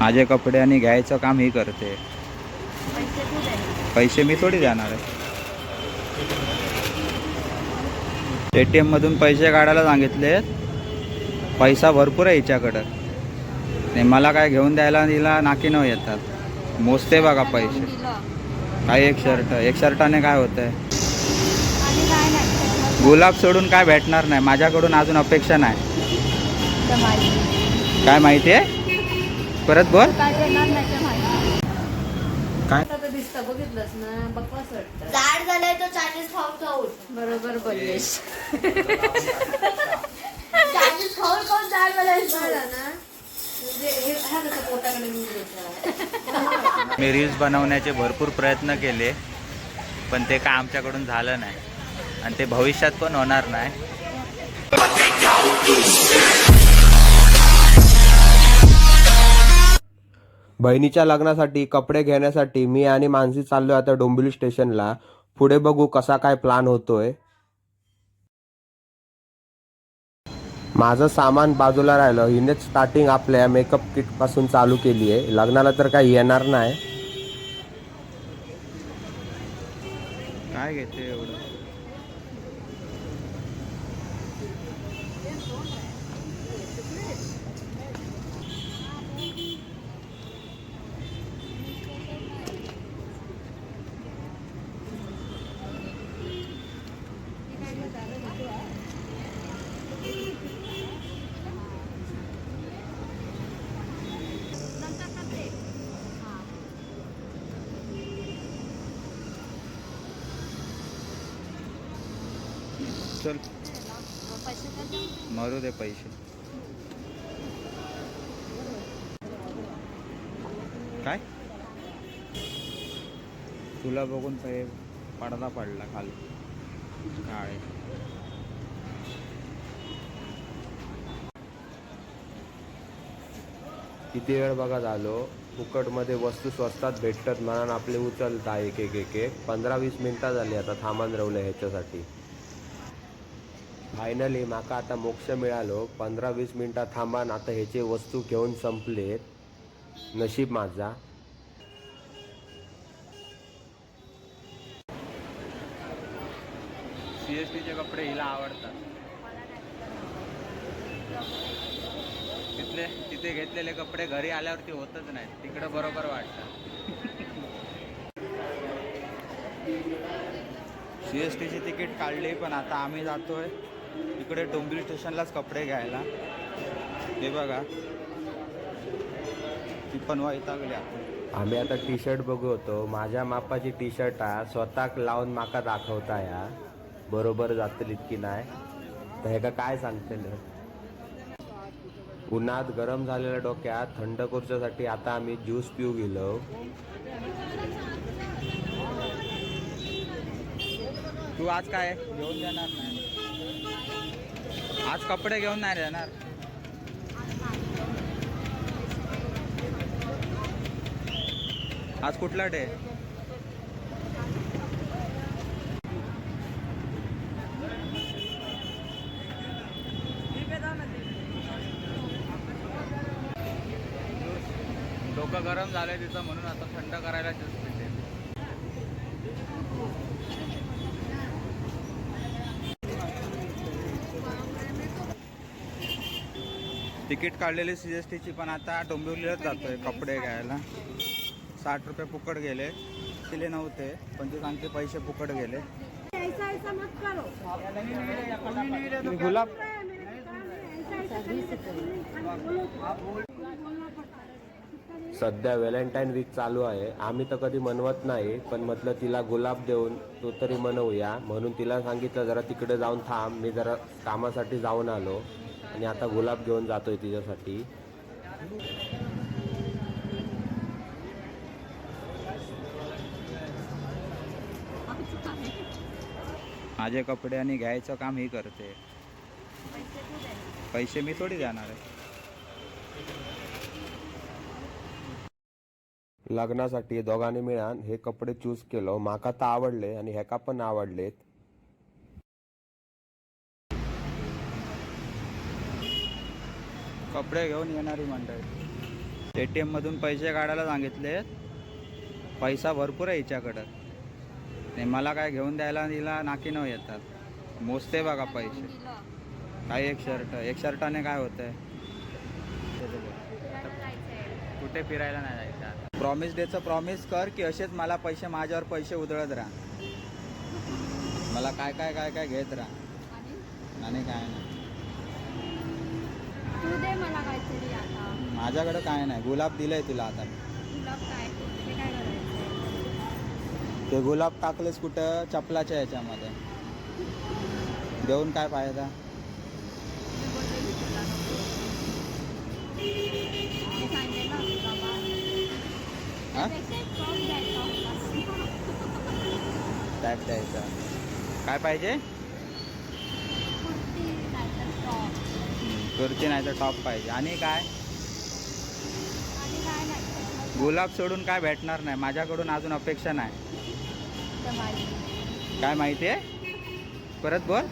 माझे कपडे आणि घ्यायचं काम ही करते. पैसे मी थोडी देणार आहे. ए टी एममधून पैसे काढायला सांगितले पैसा भरपूर आहे हिच्याकडं. नाही मला काय घेऊन द्यायला तिला नाकी न येतात. मोजते बघा पैसे. काय एक शर्ट एक शर्टाने काय आणि काय नाही. गुलाब सोडून काय भेटणार नाही. माझ्याकडून अजून अपेक्षा नाही. काय माहिती आहे? परत बोल. काय देणार नाही माहिती. काय? आता दिसतं बघितलंस ना? बकवास वाटतं. जाड झालंय तो चायनीज खाऊन खाऊन बरोबर बोललेस. चायनीज खाऊन खाऊन जाड झालंय झालं ना? म्हणजे हे हा कसं पोटाकडे घेऊन द्यायचं. मी रील्स बनवण्याचे भरपूर प्रयत्न केले पण ते काय आमच्याकडून झालं नाही. आणि ते भविष्यात पण होणार नाही. बहिणीच्या लग्नासाठी कपडे घेण्यासाठी मी आणि मानसी चाललोय आता डोंबिवली स्टेशनला. पुढे बघू कसा काय प्लान होतोय. माझं सामान बाजूला राहिलं. हिनेच स्टार्टिंग आपल्या मेकअप किटपासून चालू केली आहे लग्नाला तर काही येणार नाही. काय घेते एवढं? चल मरू दे पैसे. काय? तुला बघून पडदा पडला खाली. काळे किती वेळ बघा झालो. फुकटमध्ये वस्तू स्वस्तात भेटतात म्हणून आपले उचलता एक एक एक एक पंधरा वीस मिनिटं झाली आता थांबून रवलं ह्याच्यासाठी. फायनली माका आता मोक्ष मिळालो. पंधरा वीस मिनटात थांबान आता ह्याचे वस्तू घेऊन संपलेत. नशीब माझा. सी एस टीचे कपडे हिला आवडतात. तिथले तिथे घेतलेले कपडे घरी आल्यावरती होतच नाही तिकडं बरोबर वाटतं. सी एस टीची तिकीट काढली पण आता आम्ही जातोय. इकडे डोंबिवली स्टेशनलाच कपडे घ्यायला. हे बघा. ती पण वैतागली आता. आम्ही आता टी शर्ट बघू होतो. माझ्या मापाची टी शर्ट हा स्वतःक लावून माका दाखवता या. बरोबर जातली की नाही तर हे का काय सांगतलं? उन्हात गरम झालेल्या डोक्यात थंड करूच्यासाठी आता आम्ही ज्यूस पिऊ गेलो. तू आज काय? घेऊन देणार नाही. आज कपडे घेऊन नाही देणार आज कुठला डे डोकं गरम झालंय तिथं म्हणून आता थंड करायला ज्यूस पिते तिकीट काढलेली सी एस टीची पण आता डोंबिवलीलाच जातोय कपडे घ्यायला. साठ रुपये फुकट गेले. दिले नव्हते पण ते सांगते पैसे फुकट गेले. गुलाब सध्या व्हॅलेंटाईन वीक चालू आहे. आम्ही तर कधी मनवत नाही पण म्हटलं तिला गुलाब देऊन तो तरी मनवूया. म्हणून तिला सांगितलं जरा तिकडे जाऊन थांब. मी जरा कामासाठी जाऊन आलो. आणि आता गुलाब घेऊन जातोय तिच्यासाठी. माझे कपडे आणि घ्यायचं काम ही करते. पैसे मी थोडी देणार आहे. लग्नासाठी दोघांनी मिळान हे कपडे चूज केलो. माका तर आवडले आणि ह्याका पण आवडलेत. कपडे घेऊन येणारी मंडळी. ए टी एममधून पैसे काढायला सांगितले. पैसा भरपूर आहे हिच्याकडं. नाही मला काय घेऊन द्यायला तिला नाकी न येतात मोजते बघा पैसे. काय एक शर्ट? एक शर्टाने काय होतंय? कुठे फिरायला नाही जायचं. प्रॉमिस डेचं प्रॉमिस कर की असेच मला पैसे माझ्यावर पैसे उधळत राहा. मला काय काय काय काय घेत राहा. आणि काय नाही. तू दे मला काहीतरी आता माझ्याकडं काय नाही गुलाब दिलंय तुला आता. तुला काय ते काय करायचं ते गुलाब टाकलेस कुठं चपलाच्या ह्याच्यामध्ये देऊन काय फायदा मी बोलले की तुला नको. मी सांगितलं ना तुला बा. हा? त्यापेक्षा एक top घ्यायचा होता. टॅग द्यायचा काय पाहिजे कुर्ती नाही तर टॉप पाहिजे. आणि काय? गुलाब सोडून काय भेटणार नाही. माझ्याकडून अजून अपेक्षा नाही. काय माहिती आहे? परत बोल.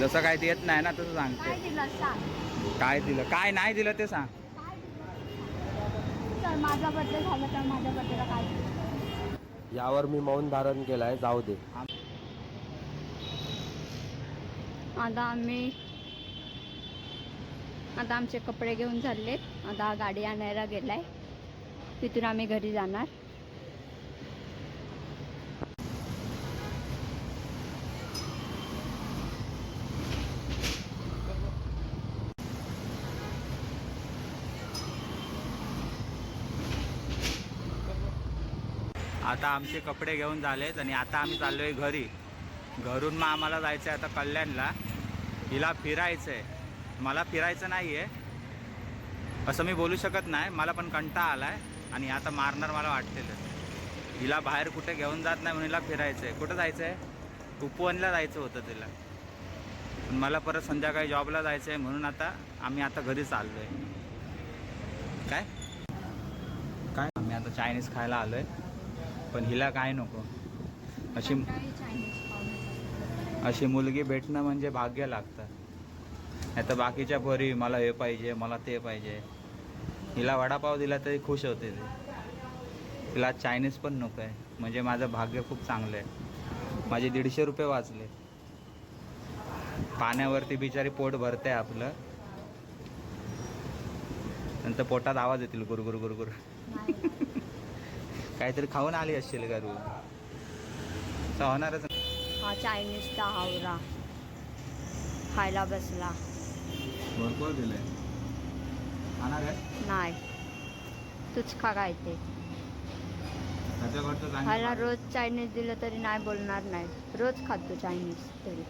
जसं काय येत नाही ना तसं काय सांगते. काय दिलं? काय नाही दिलं ते सांग. यावर मी मौन धारण केलाय. जाऊ दे. आता आम्ही आता आमचे कपडे घेऊन चाललेत. आता गाडी आणायला गेलाय. तिथून आम्ही घरी जाणार. आता आमचे कपडे घेऊन झालेत आणि आता आम्ही चाललोय घरी. घरून मग आम्हाला जायचं आहे आता कल्याणला. हिला फिरायचं आहे मला फिरायचं नाही आहे असं मी बोलू शकत नाही. मला पण कंटाळा आला आहे आणि आता मारणार मला वाटतेलं. हिला बाहेर कुठे घेऊन जात नाही म्हणून हिला फिरायचं आहे कुठं जायचं आहे उपवनला जायचं होतं तिला. पण मला परत संध्याकाळी जॉबला जायचं आहे म्हणून आता आम्ही आता घरी चाललो आहे काय? काय? आम्ही आता चायनीज खायला आलो आहे पण हिला काय नको? अशी अशी मुलगी भेटणं म्हणजे भाग्य लागतं. नाही तर बाकीच्या पोरी मला हे पाहिजे मला ते पाहिजे. हिला वडापाव दिला तरी खुश होते ते. तिला चायनीज पण नको आहे. म्हणजे माझं भाग्य खूप चांगलं आहे. माझे दीडशे रुपये वाचले. पाण्यावरती बिचारी पोट भरते आपलं. नंतर पोटात आवाज येतील गुरगुर गुरगुर काहीतरी खाऊन आली असशील का तू? होणारच हा चायनीजचा हावरा. खायला बसला. भरपूर दिलंय. खाणार आहे नाही. तूच खा काय ते? त्याच्याकडचं खायला रोज चायनीज दिलं तरी नाही बोलणार नाही. रोज खातो चायनीज तरी.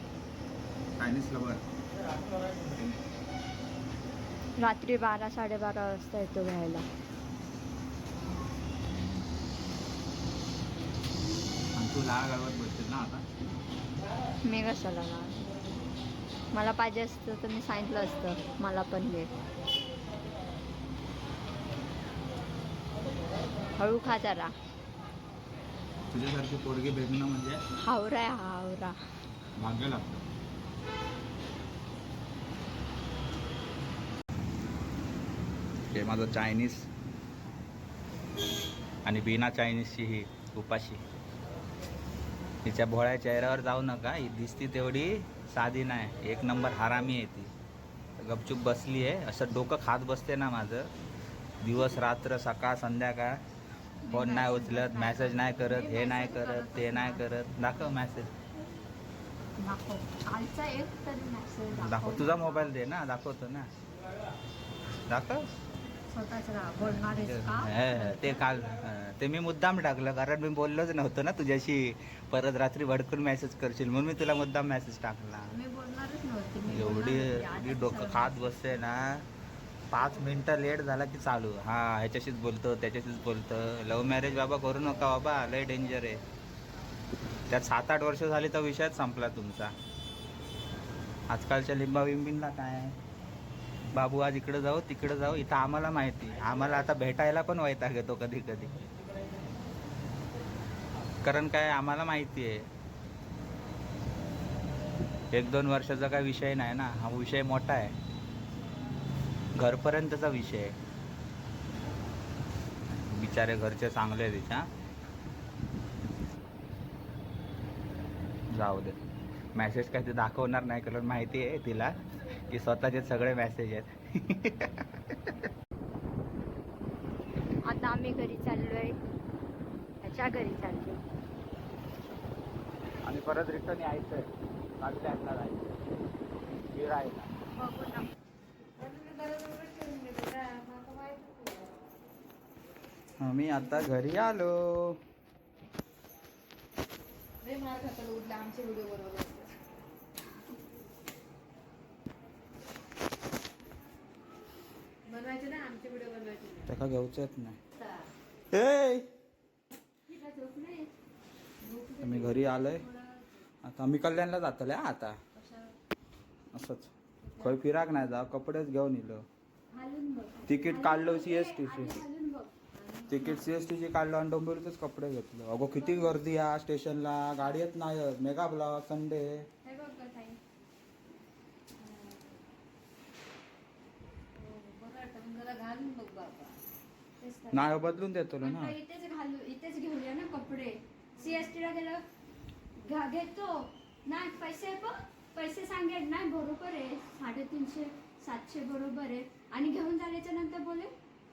चायनीज लवर रात्री बारा साडेबारा वाजता येतो घ्यायला. आणि तू लाळ बसशील ना आता? मी कशाला लावणार? मला पाहिजे असतं तर मी सांगितलं असतं. मला पण दे. हळू खा जरा. तुझ्यासारखी पोरगी भेटणं म्हणजे? हावरा आहे हा हावरा. भाग्य लागतं. हे माझं चायनीज आणि बिना चायनीजची ही उपाशी. तिच्या भोळ्या चेहऱ्यावर जाऊ नका ही दिसती तेवढी. साधी नाही. एक नंबर हरामी आहे ती. गपचूप बसली आहे. असं डोकं खात बसते ना माझं. दिवस रात्र सकाळ संध्याकाळ. फोन नाही उचलत मॅसेज नाही करत हे नाही करत ते नाही करत. दाखव मॅसेज दाखव. तुझा मोबाईल दे ना. दाखवतो ना. दाखव. हे, ते काल ते मी मुद्दाम टाकलं कारण मी बोललोच नव्हतं ना तुझ्याशी. परत रात्री भडकून मेसेज करशील म्हणून मी तुला मुद्दाम मेसेज टाकला. एवढी. एवढी डोकं. खात बसते ना. पाच मिनटं लेट झाला की चालू. हा ह्याच्याशीच बोलतो त्याच्याशीच बोलतो. लव्ह मॅरेज बाबा करू नका बाबा लय डेंजर आहे. त्यात सात आठ वर्ष झाली तर विषयच संपला तुमचा. आजकालच्या लिंबा बिंबींना काय? बाबू आज इकडे जाऊ तिकडे जाऊ इथं आम्हाला माहिती. आम्हाला आता भेटायला पण वैताग येतो कधी कधी कारण काय आम्हाला माहिती आहे. एक दोन वर्षाचा काय विषय नाही ना. हा विषय मोठा आहे. घरपर्यंतचा विषय आहे. बिचारे घरचे चांगले आहे तिच्या जाऊ दे. मेसेज काय ते दाखवणार नाही कारण माहिती आहे तिला? की स्वतःचे सगळे मेसेज आहेत. आता आम्ही घरी चाललोय. त्याच्या घरी चाललोय. परत रिटर्न यायचंय. कल्याणला जायचं फिरायला बघू ना. आम्ही आता घरी आलो. आमचे व्हिडिओ बरोबर बनवायचे ना आमचे व्हिडिओ बनवायचे. त्याका घेऊच येत नाही? आम्ही घरी आलोय. आता मी कल्याणला जातले हा आता. असंच. खंय फिराक नाही जा कपडेच घेऊन येलो. तिकीट काढलो सी एस टीची घालून तिकीट सी एस टीची काढलो आणि डोंबिवलीचेच कपडे घेतलो. अगो किती गर्दी आहे स्टेशनला. गाडी येत नाही मेगा ब्लॉक संडे. नाही बदलून देतो ना. इथेच घालू इथेच घेऊया ना कपडे. सीएसटी ला गेलं घा घेतो. नाही पैसे पण. पैसे सांगेल नाही बरोबर आहे. साडेतीनशे सातशे बरोबर आहे. आणि घेऊन झाल्याच्यानंतर बोले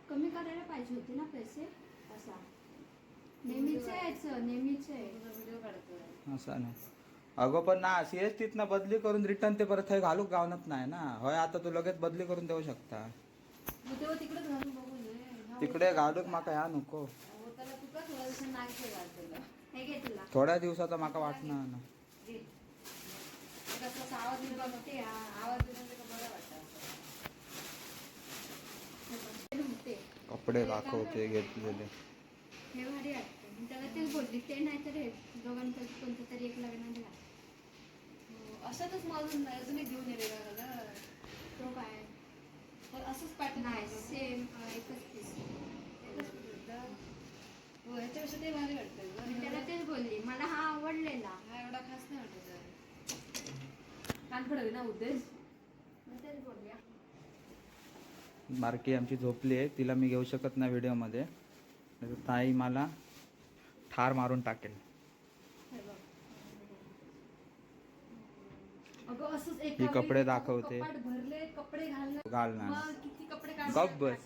कमी करायला पाहिजे होते ना पैसे? असा. नेहमीच यायचं नेहमीच आहे असं नाही. अगं पण ना सी एस टीतनं बदली करून रिटर्न ते परत हे घालूक गावनत नाही ना. होय आता तू लगेच बदली करून देऊ शकता. तिकडे घालूक माका ह्या नको. हे घे तुला. थोड्या दिवसाचा माका वाटणार ना. घे. आवाज येईल बघ ते हा, आवाज का बरं वाटतं कपडे दाखवते घेतलेले. हे भारी वाटतं. मी त्याला तेच बोलली ते नाही तर हे दोघांपैकी कोणतं तरी एक लग्नात घाल. हो, अशातच माझून अजून एक घेऊन येते तो काय? पण असंच पॅटर्न नाही सेम एकच पीस हो ह्याच्यापेक्षा ते भारी वाटतं. त्याला गं. तेच बोलली मला हा आवडलेला हा एवढा खास नाही वाटत कान पडवे ना उद्देश मी तेच बोलली बारकी आमची झोपली आहे. तिला मी घेऊ शकत नाही व्हिडिओमध्ये. नाहीतर ताई मला ठार मारून टाकेल. हे कपडे दाखवते. कपाट भरले कपडे घालणार घालणार. मग किती कपडे काढून गप बस.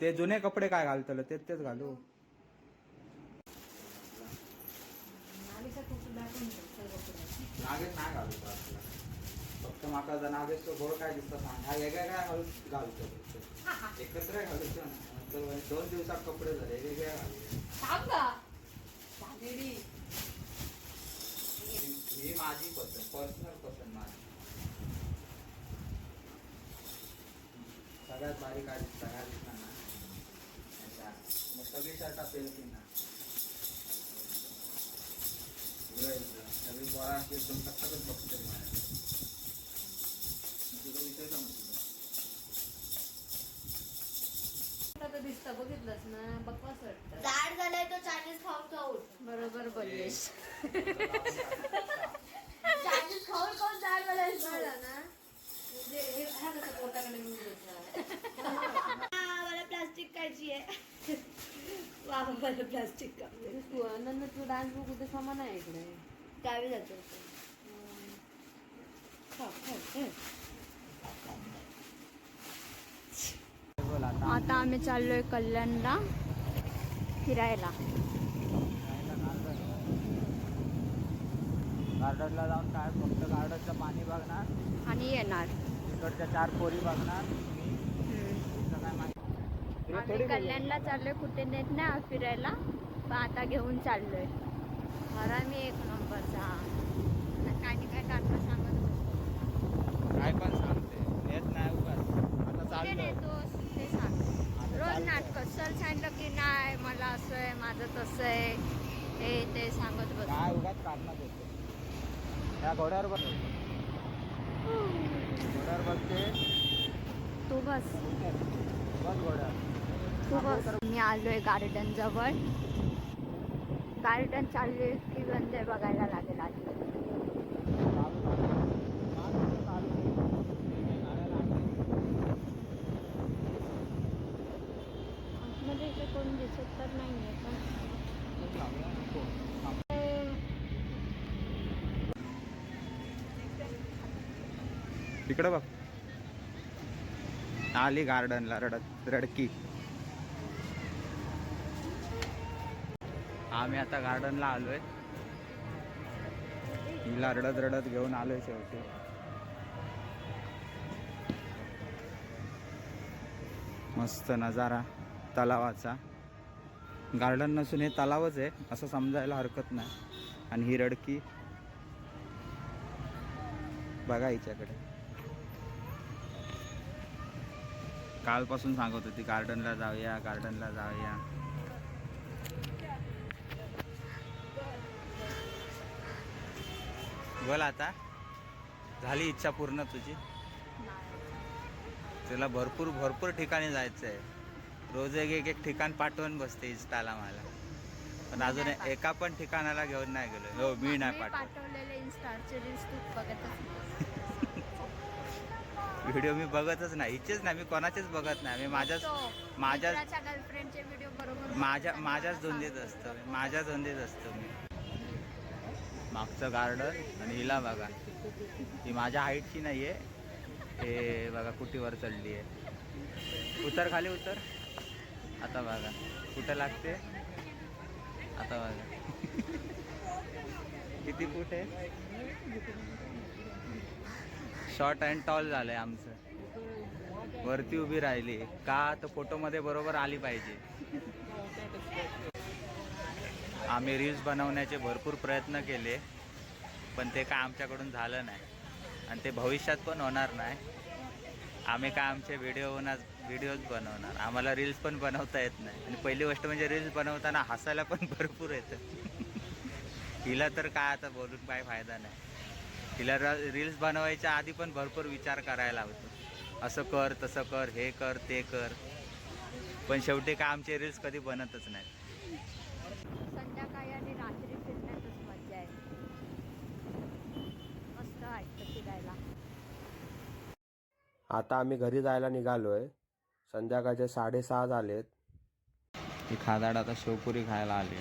ते जुने कपडे काय घालतलं? तेच तेच घालू. नागेश नाही घालतो माका जर नागेश तो गोड काय दिसतं सांग. हा वेगळ्या काय घालू घालतो? फक्त. एकत्र घालतो ना. तर दोन दिवसात कपडे झाले वेगळ्या घालू थांब का झालेली. ही माझी पसंत पर्सनल पसंत माझी. सगळ्यात भारी काय दिसतं? काय ना. मग सगळी शर्ट असेल की ना. सगळी पोरा अशी एकदम टक्करच बघते आता दिसतं बघितलंस ना बकवास वाटतं जाड झालाय तो चायनीज खाऊन खाऊन बरोबर बोललीस. चायनीज खाऊन खाऊन जाड झालाय झालं ना म्हणजे हे हा कसं पोटाकडे घेऊन जायचं. मला प्लास्टिक खायची आहे. वा मला प्लास्टिक तू अनन्य तू डान्स बघ उद्या समान आहे इकडे? गावी जातो. बोल आता आता आम्ही चाललोय कल्याणला फिरायला. गार्डनला जाऊन काय फक्त गार्डनचं पाणी बघणार? आणि येणार. तिकडच्या चार पोरी बघणार आम्ही. कल्याणला चाललोय कुठे नेत नाही आज फिरायला. पण आता घेऊन चाललोय. खरा मी एक नंबरचा. काय नाही काय काढता सांगत बसतो. काय पण सांगते येत नाही उगाच आता कुठे चाललोय नेतोस ते सांग चाललोय. नाटक सर सांगितलं की नाही मला असं आहे माझं तसं आहे. हे ते सांगत बस काय उगाच काढणार देतो. त्या घोड्यावर बस. घोड्यावर बसते तू. बस. बस घोड्यावर. तू बस. मी आलोय गार्डन जवळ. गार्डन चाललोय की बंद बघायला लागेल आधी चालू, चालू. चालू, चालू. गाड्या लागल्या. इथे कोण दिसत तर नाही आहे पण इकडं बघ. आली गार्डनला रडत रडकी. आम्ही आता गार्डनला आलोय. तिला रडत रडत घेऊन आलोय शेवटी. मस्त नजारा तलावाचा. गार्डन नसून हे तलावच आहे असं समजायला हरकत नाही. आणि ही रडकी. बघा हिच्याकडे. कालपासून सांगत होती गार्डनला जाऊया गार्डनला जाऊया. बोल आता. झाली इच्छा पूर्ण तुझी? तुला भरपूर भरपूर ठिकाणी जायचं आहे रोज एक एक एक ठिकाण पाठवून बसते इन्स्टाला मला. पण अजून एका पण ठिकाणाला घेऊन नाही गेलो हो मी नाही पाठवलेले इन्स्टाचे रील्स तू बघतच नाही. व्हिडिओ मी बघतच नाही. हिचेच नाही मी कोणाचेच बघत नाही. मी माझ्याच माझ्या मित्राच्या गर्लफ्रेंडचे व्हिडिओ बरोबर माझ्या. माझ्याच धुंदीत असतो मी. माझ्याच धुंदीत असतो मी. मागचं गार्डन आणि हिला बघा. ही माझ्या हाईटची नाही आहे हे बघा कुटीवर चढली आहे. उतर खाली उतर. आता बघा. कुठं लागते? आता बघा. किती फूट आहे? शॉर्ट अँड टॉल झालंय आमचं. वरती उभी राहिली. का तर फोटोमध्ये बरोबर आली पाहिजे. आम्ही रील्स बनवण्याचे भरपूर प्रयत्न केले पण ते काय आमच्याकडून झालं नाही. आणि ते भविष्यात पण होणार नाही. आम्ही काय आमचे व्हिडिओ व्हिडिओज बनवणार. आम्हाला रील्स पण बनवता येत नाही. आणि पहिली गोष्ट म्हणजे रील्स बनवताना हसायला पण भरपूर येतं. हिला तर काय आता बोलून काय फायदा नाही. तिला रील्स बनवायच्या आधी पण भरपूर विचार करायला होतो. असं कर तसं कर हे कर ते कर. पण शेवटी काय आमचे रील्स कधी बनतच नाही संध्याकाळी आणि रात्री फिरण्यातच मजा आहे मस्त वाटतं फिरायला. आता आम्ही घरी जायला निघालोय. संध्याकाळचे साडेसहा झालेत. ही खादाड आता शेवपुरी खायला आली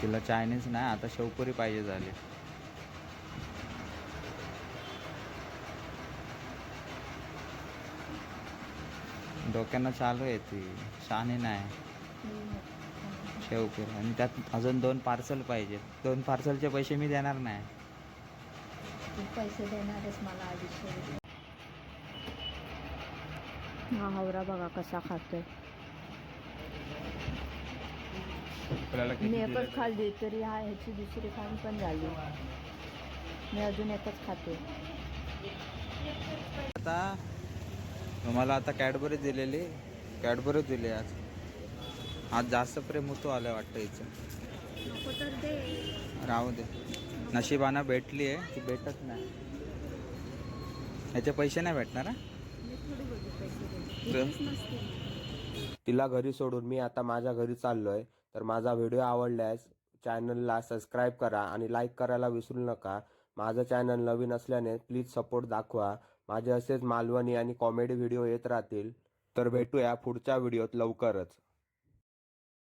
तिला चायनीज नाही आता शेवपुरी पाहिजे झाली. डोक्यानं चालू आहे ती. शहाणी नाही. शेवपुरी. आणि त्यात अजून दोन पार्सल पाहिजे. दोन पार्सलचे पैसे मी देणार नाही. तू पैसे देणारच मला रुपये हा हावरा बघा कसा खातोय. मी एकच खाल्ली तरी हा ह्याची दुसरी खाऊन पण झाली. मी अजून एकच खाते. आता मला आता कॅडबरी दिलेली कॅडबरी दिली आज. आज जास्त प्रेम होतो आलं वाटतं हिचं. नको तर दे. राहू दे. नशिबाना भेटली आहे ती भेटत नाही. ह्याचे पैसे नाही भेटणार हा? तिला घरी सोडून मी आता माझ्या घरी चाललोय. तर माझा व्हिडिओ आवडल्यास चॅनलला सबस्क्राईब करा आणि लाईक करायला विसरू नका. माझं चॅनल नवीन असल्याने प्लीज सपोर्ट दाखवा. माझे असेच मालवणी आणि कॉमेडी व्हिडिओ येत राहतील तर भेटूया पुढच्या व्हिडिओत लवकरच.